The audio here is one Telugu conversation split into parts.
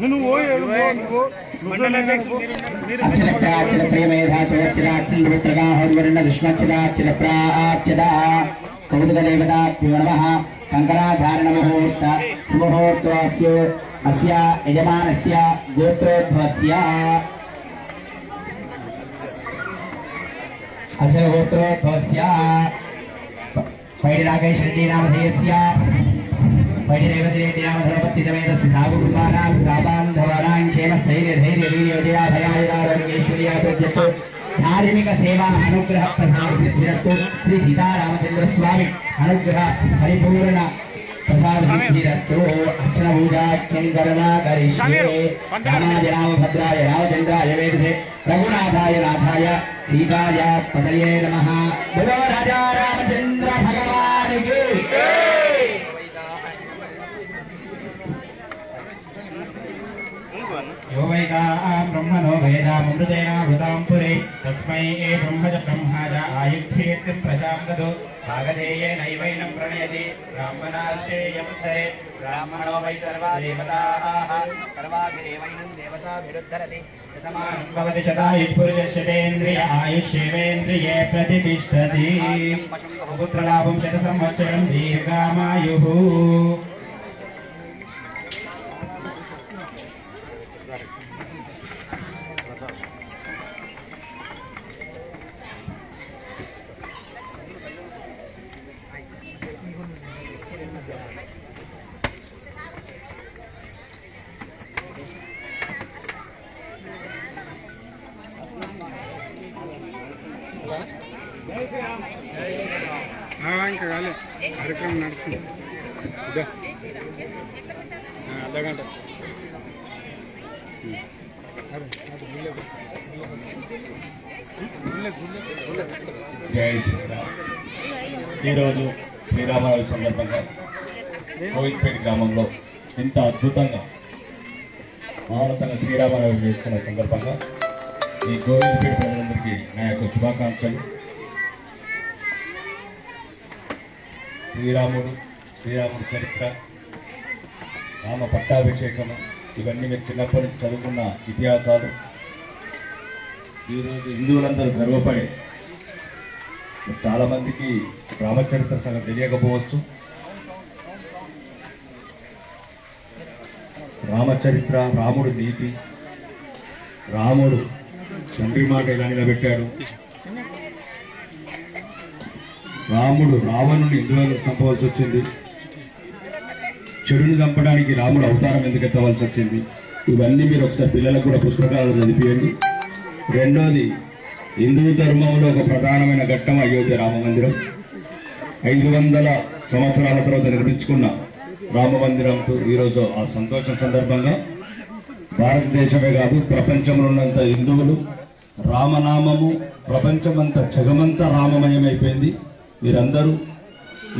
నువ్వు అర్చన ప్రార్చన ప్రియమేధాసోర్చదాచింద్రపుత్రగాహోర్వర్ణ దుష్మచ్చదార్చన నమ. కంకణాధారణ సుముహూర్తస్య అస్య యజమానస్య గోత్రోద్భవస్య. అర్చన గోత్రోద్భవస్య పైడి రాకేష్ రెడ్డి నామధేయస్య పైడి రేవతి రెడ్డి నామధర్మపత్తితమేత సాగుకుమారాం సాబాంధవరాం క్షేమ స్థైర్య ధైర్య వీర్య విజయ భయాయుధారోగ్యేశ్వర్యాభివృద్ధిస్తు ధార్మిక సేవా అనుగ్రహ ప్రసాద సిద్ధిరస్తు భద్రాయ రామచంద్రాయ వేదసే రఘునాథాయ నాథాయ సీతాయ పటయే నమ. బలో రాజా రామచంద్ర భగవానికి. బ్రహ్మణో వేదామృతేనా వృతాం పురే తస్మై బ్రహ్మజ బ్రహ్మాజ ఆయుక్తి ప్రజాంగదు భాగధేయే నైవైన ప్రణయతి బ్రాహ్మణాశేయముద్ధరే బ్రాహ్మణో వై సర్వా దేవతాః సర్వాభిరేవైనం దేవతాభిరుద్ధరతి శతమానం భవతి శతాయుఃపురుషశతేంద్రియ ఆయుష్యేవేంద్రియే ప్రతిష్టతి పుత్రలాభం శత సంవత్సరం దీర్ఘామాయుః Thank ఇంకా కాలే కార్యక్రమం నడుస్తుంది. ఇదో. అర్ధ గంట. ఈరోజు శ్రీరామరావు సందర్భంగా కోవిడ్పేట గ్రామంలో ఇంత అద్భుతంగా మహారతన శ్రీరామరావు చేసుకున్న సందర్భంగా ఈ గోవిందపేట ప్రజలందరికీ నా యొక్క శుభాకాంక్షలు. శ్రీరాముడు శ్రీరాముడి చరిత్ర రామ పట్టాభిషేకము ఇవన్నీ మీరు చిన్నప్పటి నుంచి చదువుకున్న ఇతిహాసాలు. ఈరోజు హిందువులందరూ గర్వపడే చాలామందికి రామచరిత్ర సగం తెలియకపోవచ్చు. రామచరిత్ర రాముడు నీతి రాముడు తండ్రి మాట ఇలా నిలబెట్టాడు. రాముడు రావణుని ఎందువల్ల చంపవలసి వచ్చింది. చెడుని చంపడానికి రాముడు అవతారం ఎందుకు ఎత్తవలసి వచ్చింది? ఇవన్నీ మీరు ఒకసారి పిల్లలకు కూడా పుస్తకాలు చదివియండి. రెండోది హిందూ ధర్మంలో ఒక ప్రధానమైన ఘట్టం అయోధ్య రామ మందిరం. ఐదు వందల సంవత్సరాల తర్వాత నిర్మించుకున్న రామ మందిరంతో ఈరోజు ఆ సంతోషం సందర్భంగా భారతదేశమే కాదు ప్రపంచంలో ఉన్నంత హిందువులు రామనామము ప్రపంచమంతా జగమంతా రామమయమైపోయింది. మీరందరూ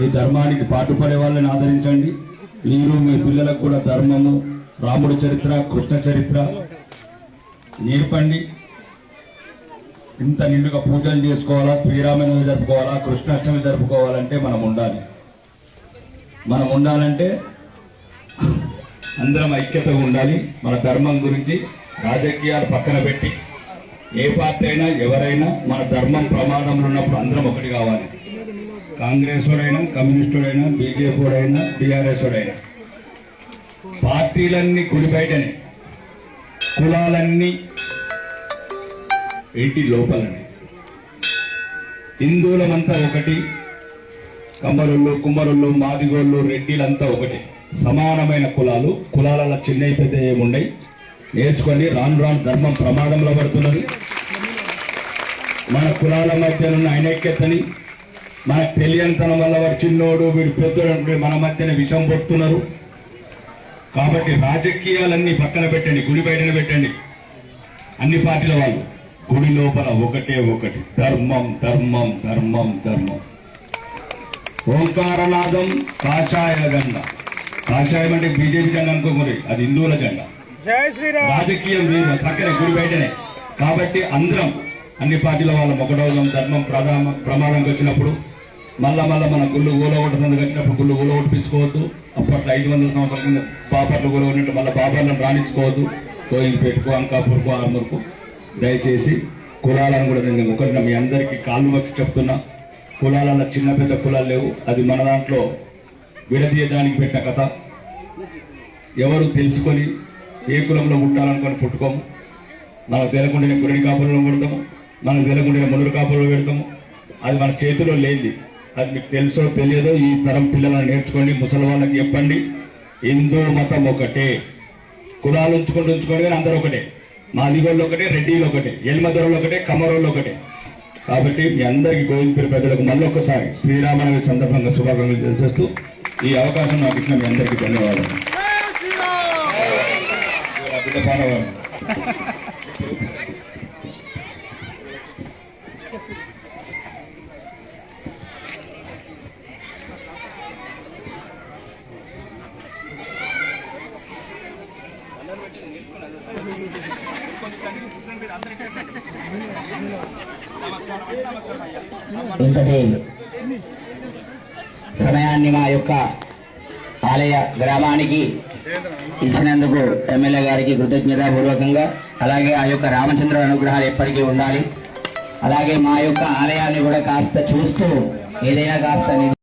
ఈ ధర్మానికి పాటుపడే వాళ్ళని ఆదరించండి. మీరు మీ పిల్లలకు కూడా ధర్మము రాముడి చరిత్ర కృష్ణ చరిత్ర నేర్పండి. ఇంత నిండుగా పూజలు చేసుకోవాలా శ్రీరామనవమి జరుపుకోవాలా కృష్ణాష్టమి జరుపుకోవాలంటే మనం ఉండాలి. మనం ఉండాలంటే అందరం ఐక్యతగా ఉండాలి. మన ధర్మం గురించి రాజకీయాలు పక్కన పెట్టి ఏ పార్టీ అయినా ఎవరైనా మన ధర్మం ప్రమాదంలో ఉన్నప్పుడు అందరం ఒకటి కావాలి. కాంగ్రెస్ వాడైనా కమ్యూనిస్టుడైనా బీజేపీ వాడైనా టీఆర్ఎస్ వాడైనా పార్టీలన్నీ కుడి బయటనే. కులాలన్నీ ఇంటి లోపలనే? హిందువులమంతా ఒకటి కమ్మరుళ్ళు కుమ్మరుళ్ళు మాదిగోళ్ళు రెడ్డిలంతా ఒకటి. సమానమైన కులాలు కులాల చిన్న పెద్ద ఏముండయి నేర్చుకోండి. రాను రాను ధర్మం ప్రమాదంలో పడుతున్నది. మన కులాల మధ్య ఉన్న ఐనైక్యతని మనకు తెలియనితనం వల్ల వాడు చిన్నోడు వీడు పెద్దోడు మన మధ్యన విషం పొడుతున్నారు. కాబట్టి రాజకీయాలన్నీ పక్కన పెట్టండి గుడి బయటన పెట్టండి. అన్ని పార్టీల వాళ్ళు గుడి లోపల ఒకటే ఒకటి. ధర్మం ధర్మం ధర్మం ధర్మం. ఓంకారనాదం కాషాయ గంగ. కాషాయం అంటే బీజేపీ గంగ అనుకోకూడదు అది హిందువుల జెండా. జై శ్రీరామ్. రాజకీయం పక్కన గుడి బయటనే. కాబట్టి అందరం అన్ని పార్టీల వాళ్ళ ఒకటవడం ధర్మం ప్రధాన ప్రమాదంకి వచ్చినప్పుడు మళ్ళా మళ్ళా మన గుళ్ళు ఊలగొట్టదందు కట్టినప్పుడు గుళ్ళు ఊలగొట్టించుకోవద్దు. అప్పట్లో ఐదు వందల సంవత్సరాల కింద బాపర్లు గులు మళ్ళీ బాపర్లను రాణించుకోవద్దు. కోయిలపేటకు అంకాపూర్కు ఆర్మూర్కు దయచేసి కులాలను కూడా నేను ఒకటి మీ అందరికీ కాళ్ళు మొక్కి చెప్తున్నా. కులాలలో చిన్న పెద్ద కులాలు లేవు. అది మన దాంట్లో విడదీయడానికి పెట్టిన కథ. ఎవరు తెలుసుకొని ఏ కులంలో పుట్టాలనుకొని పుట్టుకోము మనకు తెలియకుండానే కురడి కాపురంలో పుడతాము మనకు తెలియకుండానే మునురు కాపురంలో పెడతాము అది మన చేతిలో లేనిది. అది మీకు తెలుసో తెలియదో ఈ తరం పిల్లలను నేర్చుకోండి. ముసలి వాళ్ళకి చెప్పండి. హిందూ మతం ఒకటే. కులాలు ఉంచుకొని ఉంచుకోండి కానీ అందరూ ఒకటే. మాదిగోళ్ళు ఒకటే రెడ్డిలు ఒకటే ఎల్మదొరలు ఒకటే కమరోళ్ళు ఒకటే. కాబట్టి మీ అందరికీ గోవిందపూరి ప్రజలకు మళ్ళొక్కసారి శ్రీరామనవమి సందర్భంగా శుభాకాంక్షలు తెలిసేస్తూ ఈ అవకాశం నాకు ఇచ్చిన మీ అందరికీ ధన్యవాదాలు. ఇంతటి సమయాన్ని మా యొక్క ఆలయ గ్రామానికి ఇచ్చినందుకు ఎమ్మెల్యే గారికి కృతజ్ఞతాపూర్వకంగా అలాగే ఆ యొక్క రామచంద్ర అనుగ్రహాలు ఎప్పటికీ ఉండాలి. అలాగే మా యొక్క ఆలయాన్ని కూడా కాస్త చూస్తూ ఏదైనా కాస్త